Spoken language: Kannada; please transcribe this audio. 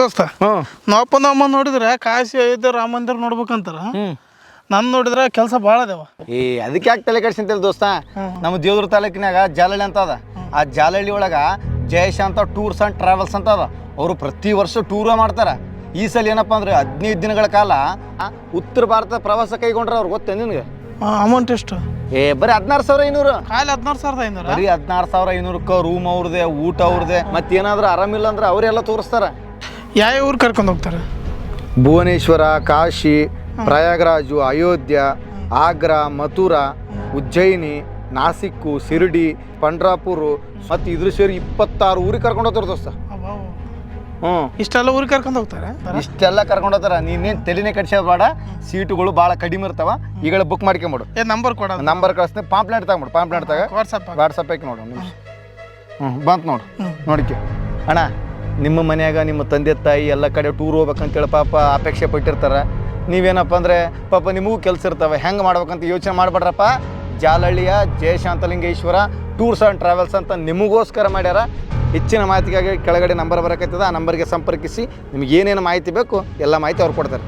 ದೋಸ್ತ. ಹ್ಞೂ ನಾವಪ್ಪ ನಮ್ಮ ನೋಡಿದ್ರೆ ಕಾಶಿ ಅಯೋಧ್ಯೆ ರಾಮ ಮಂದಿರ ನೋಡ್ಬೇಕಂತಾರ. ನನ್ನ ನನ್ ನೋಡಿದ್ರೆ ಕೆಲಸ ಭಾಳ ಅದಾವ. ಏ ಅದಕ್ಕೆ ಯಾಕೆ ತಲೆ ಕೆಡ್ಸಿಂತಿಲ್ಲ ದೋಸ್ತ? ನಮ್ಮ ದೇವ್ರ ತಾಲೂಕಿನಾಗ ಜಾಲಹಳ್ಳಿ ಅಂತ ಅದ. ಆ ಜಾಲಹಳ್ಳಿ ಒಳಗ ಜಯಶಾಂತ ಟೂರ್ಸ್ ಅಂಡ್ ಟ್ರಾವೆಲ್ಸ್ ಅಂತ ಅದ. ಅವರು ಪ್ರತಿ ವರ್ಷ ಟೂರ ಮಾಡ್ತಾರ. ಈ ಸಲ ಏನಪ್ಪಾ ಅಂದ್ರೆ ಹದಿನೈದು ದಿನಗಳ ಕಾಲ ಆ, ಉತ್ತರ ಭಾರತ ಪ್ರವಾಸ ಕೈಗೊಂಡ್ರ ಅವ್ರು ಗೊತ್ತೆ ನಿನ್ಗೆ? ಅಮೌಂಟ್ ಎಷ್ಟು? ಏ ಬರೀ ಹದಿನಾರು ಸಾವಿರ ಐನೂರು. ಖಾಲಿ ಹದಿನಾರು ಸಾವಿರದ ಐನೂರ? ಬರೀ ಹದಿನಾರು ಸಾವಿರ ಐನೂರಕ್ಕೆ ರೂಮ್ ಅವ್ರದೇ ಊಟ ಅವ್ರದೇ ಮತ್ತೇನಾದ್ರೂ ಆರಾಮಿಲ್ಲ ಅಂದ್ರೆ ಅವರೆಲ್ಲ ತೋರಿಸ್ತಾರ. ಯಾವ ಊರು ಕರ್ಕೊಂಡು ಹೋಗ್ತಾರೆ? ಭುವನೇಶ್ವರ ಕಾಶಿ ಪ್ರಯಾಗರಾಜು ಅಯೋಧ್ಯ ಆಗ್ರಾ ಮಥುರಾ ಉಜ್ಜಯಿನಿ ನಾಸಿಕ್ಕು ಶಿರ್ಡಿ ಪಂಡ್ರಾಪುರು ಮತ್ತು ಇದ್ರ ಸೇರಿ ಇಪ್ಪತ್ತಾರು ಊರಿಗೆ ಕರ್ಕೊಂಡು ಹೋಗ್ತಾರೆ ದೋಸ್ತ. ಹ್ಞೂ. ಇಷ್ಟೆಲ್ಲ ಊರಿಗೆ ಕರ್ಕೊಂಡು ಹೋಗ್ತಾರೆ? ಇಷ್ಟೆಲ್ಲ ಕರ್ಕೊಂಡು ಹೋಗ್ತಾರೆ. ನೀನೇನು ತಲೆನೇ ಕಟ್ಸೋದು ಬೇಡ. ಸೀಟುಗಳು ಭಾಳ ಕಡಿಮೆ ಇರ್ತಾವ. ಈಗಳ ಬುಕ್ ಮಾಡ್ಕೊಂಬಿಡು. ಏ ನಂಬರ್ ಕೊಡ. ನಂಬರ್ ಕಳಿಸ್ತೀನಿ. ಪಾಂಪ್ಲೆಟ್ ತಗೊಂಬಿಡು. ಪಾಂಪ್ಲೆಟ್ ತಗ. ವಾಟ್ಸಪ್ ವಾಟ್ಸಪ್ ಹಾಕಿ ನೋಡು ನಿಮಿಷ. ಹ್ಞೂ ಬಂತು ನೋಡು. ನೋಡಿಕೆ. ಅಣ್ಣ. ನಿಮ್ಮ ಮನ್ಯಾಗ, ನಿಮ್ಮ ತಂದೆ, ತಾಯಿ ಎಲ್ಲ ಕಡೆ ಟೂರ್ ಹೋಗ್ಬೇಕಂತೇಳಿ ಪಾಪ ಅಪೇಕ್ಷೆ ಪಟ್ಟಿರ್ತಾರೆ. ನೀವೇನಪ್ಪ ಅಂದರೆ, ಪಾಪ ನಿಮಗೂ ಕೆಲಸ ಇರ್ತವೆ, ಹೆಂಗೆ ಮಾಡ್ಬೇಕಂತ ಯೋಚನೆ ಮಾಡಬೇಡ್ರಪ್ಪ. ಜಾಲಹಳ್ಳಿಯ ಜಯಶಾಂತಲಿಂಗೇಶ್ವರ ಟೂರ್ಸ್ ಆ್ಯಂಡ್ ಟ್ರಾವೆಲ್ಸ್ ಅಂತ ನಿಮಗೋಸ್ಕರ ಮಾಡ್ಯಾರ. ಹೆಚ್ಚಿನ ಮಾಹಿತಿಗಾಗಿ ಕೆಳಗಡೆ ನಂಬರ್ ಬರಕತ್ತದ, ಆ ನಂಬರ್ಗೆ ಸಂಪರ್ಕಿಸಿ, ನಿಮ್ಗೆ ಏನೇನು ಮಾಹಿತಿ ಬೇಕು, ಎಲ್ಲ ಮಾಹಿತಿ ಅವ್ರು ಕೊಡ್ತಾರೆ.